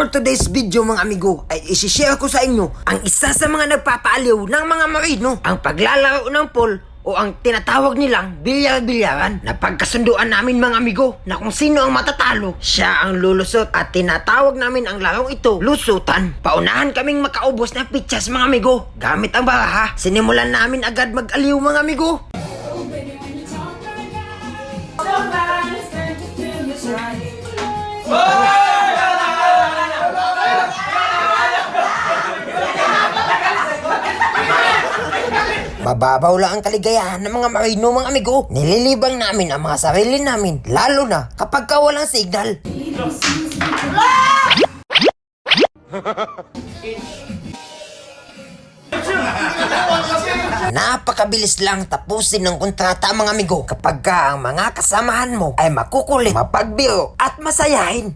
on today's video mga amigo ay isishare ko sa inyo ang isa sa mga nagpapaaliw ng mga marino, ang paglalaro ng pool o ang tinatawag nilang bilyar-bilyaran. Napagkasunduan namin mga amigo na kung sino ang matatalo, siya ang lulusot at tinatawag namin ang larong ito lusutan. Paunahan kaming makaubos na pitchas mga amigo gamit ang baraha. Sinimulan namin agad mag-aliw mga amigo. Mababaw lang ang kaligayahan ng mga marino mga amigo. Nililibang namin ang mga sarili namin, lalo na kapag ka walang signal. Napakabilis lang tapusin ng kontrata mga amigo kapag ka ang mga kasamahan mo ay makukulit, mapagbiro at masayahin.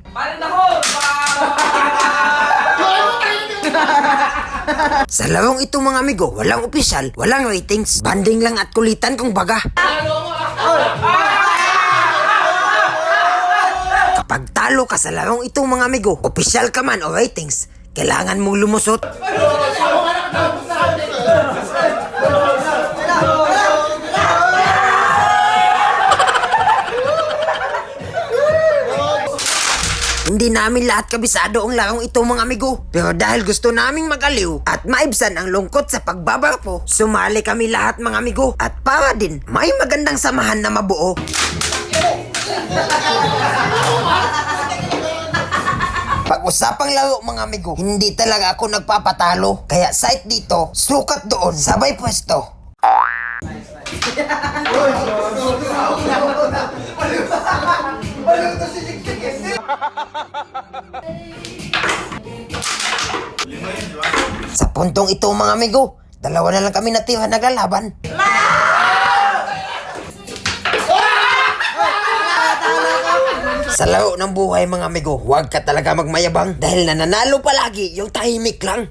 Sa larong ito mga amigo, walang opisyal, walang ratings, banding lang at kulitan kung baga. Kapag talo ka sa larong ito mga amigo, opisyal ka man o ratings, kailangan mong lumusot. Hindi namin lahat kabisado ang larong ito mga amigo. Pero dahil gusto naming magaliw at maibsan ang lungkot sa pagbabarpo, sumali kami lahat mga amigo. At para din, may magandang samahan na mabuo. Pag-usapang laro mga amigo, hindi talaga ako nagpapatalo. Kaya site dito, sukat doon, sabay pwesto. Sa puntong ito mga amigo, dalawa na lang kami natira naglalaban. Sa laro ng buhay mga amigo, huwag ka talaga magmayabang dahil nananalo palagi yung tahimik lang.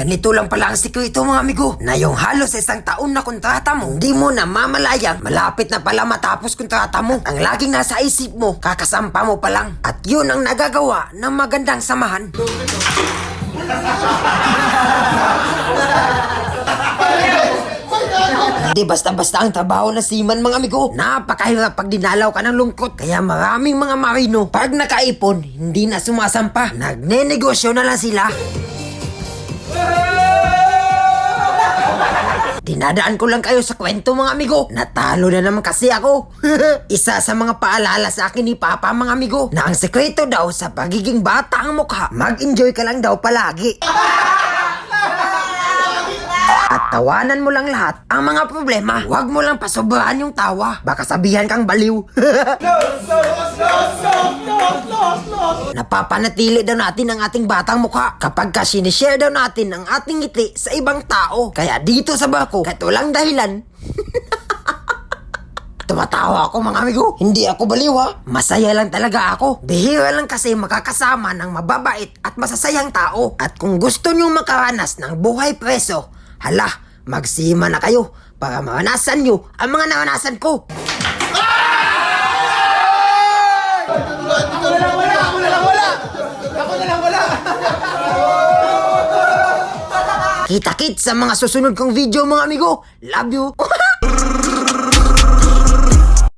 Ganito lang pala ang sikreto mga amigo na yung halos sa isang taon na kontrata mo, hindi mo na mamalayang malapit na pala matapos kontrata mo. Ang laging nasa isip mo, kakasampa mo pa lang. At yun ang nagagawa ng magandang samahan. Hindi basta-basta ang trabaho ng seaman mga amigo. Napakahirap pag dinalaw ka ng lungkot. Kaya maraming mga marino, pag nakaipon, hindi na sumasampa. Nagnenegosyo na lang sila. Dinadaan ko lang kayo sa kwento mga amigo. Natalo na naman kasi ako. Isa sa mga paalala sa akin ni Papa mga amigo na ang sekreto daw sa pagiging bata ang mukha, mag-enjoy ka lang daw palagi. At tawanan mo lang lahat ang mga problema. Huwag mo lang pasobrahan yung tawa. Baka sabihan kang baliw. Napapanatili daw natin ang ating batang mukha kapag ka sinishare daw natin ang ating ngiti sa ibang tao. Kaya dito sa bako, kahit walang dahilan, Tumatawa ako mga amigo. Hindi ako baliw ha. Masaya lang talaga ako. Bihira lang kasi makakasama ng mababait at masasayang tao. At kung gusto nyo makaranas ng buhay preso, hala, magsima na kayo para maranasan nyo ang mga naranasan ko. Kita-kit sa mga susunod kong video mga amigo. Love you.